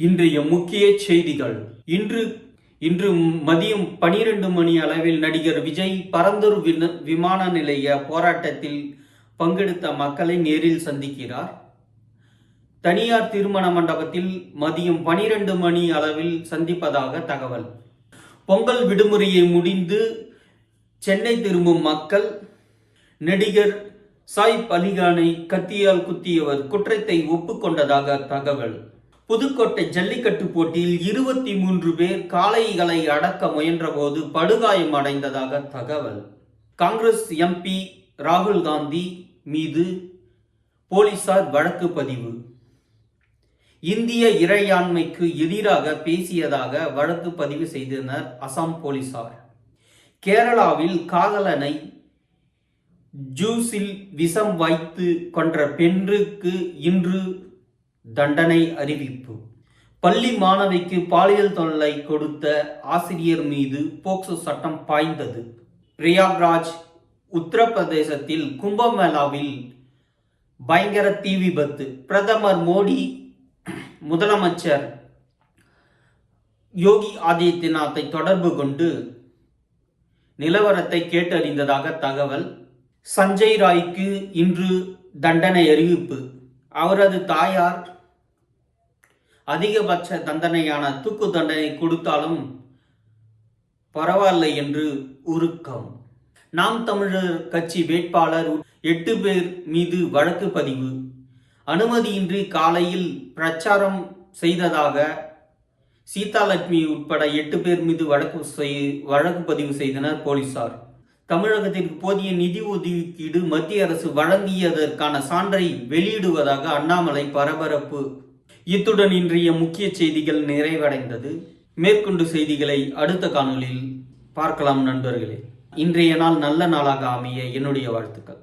இன்றைய முக்கிய செய்திகள். இன்று இன்று மதியம் பனிரெண்டு மணி அளவில் நடிகர் விஜய் பரந்தூர் வின- விமான நிலைய போராட்டத்தில் பங்கெடுத்த மக்களை நேரில் சந்திக்கிறார். தனியார் திருமண மண்டபத்தில் மதியம் பனிரெண்டு மணி அளவில் சந்திப்பதாக தகவல். பொங்கல் விடுமுறையை முடிந்து சென்னை திரும்பும் மக்கள் நடிகர் சாய் அலிகானை கத்தியால் குத்தியவர் குற்றத்தை ஒப்புக்கொண்டதாக தகவல். புதுக்கோட்டை ஜல்லிக்கட்டு போட்டியில் இருபத்தி மூன்று பேர் காளைகளை அடக்க முயன்றபோது படுகாயம் அடைந்ததாக தகவல். காங்கிரஸ் எம்பி ராகுல் காந்தி மீது போலீசார் வழக்கு பதிவு. இந்திய இறையாண்மைக்கு எதிராக பேசியதாக வழக்கு பதிவு செய்தனர் அசாம் போலீசார். கேரளாவில் காதலனை ஜூஸில் விஷம் வைத்து கொன்ற பெண்ணுக்கு இன்று தண்டனை அறிவிப்பு. பள்ளி மாணவிக்கு பாலியல் தொல்லை கொடுத்த ஆசிரியர் மீது போக்சோ சட்டம் பாய்ந்தது. பிரயாக்ராஜ் உத்தரப்பிரதேசத்தில் கும்பமேளாவில் பயங்கர தீ விபத்து. பிரதமர் மோடி முதலமைச்சர் யோகி ஆதித்யநாத்தை தொடர்பு கொண்டு நிலவரத்தை கேட்டறிந்ததாக தகவல். சஞ்சய் ராய்க்கு இன்று தண்டனை அறிவிப்பு. அவரது தாயார் அதிகபட்ச தண்டனையான தூக்கு தண்டனை கொடுத்தாலும் பரவாயில்லை என்று உருக்கம். நாம் தமிழர் கட்சி வேட்பாளர் எட்டு பேர் மீது வழக்கு பதிவு. அனுமதியின்றி காலையில் பிரச்சாரம் செய்ததாக சீதாலட்சுமி உட்பட எட்டு பேர் மீது வழக்கு செய்- வழக்கு பதிவு செய்தனர் போலீசார். தமிழகத்திற்கு போதிய நிதி ஒதுக்கீடு மத்திய அரசு வழங்கியதற்கான சான்றை வெளியிடுவதாக அண்ணாமலை பரபரப்பு இத்துடன் இன்றைய முக்கிய செய்திகள் நிறைவடைந்தது. மேற்கொண்டு செய்திகளை அடுத்த காணொளியில் பார்க்கலாம் நண்பர்களே. இன்றைய நாள் நல்ல நாளாக அமைய என்னுடைய வாழ்த்துக்கள்.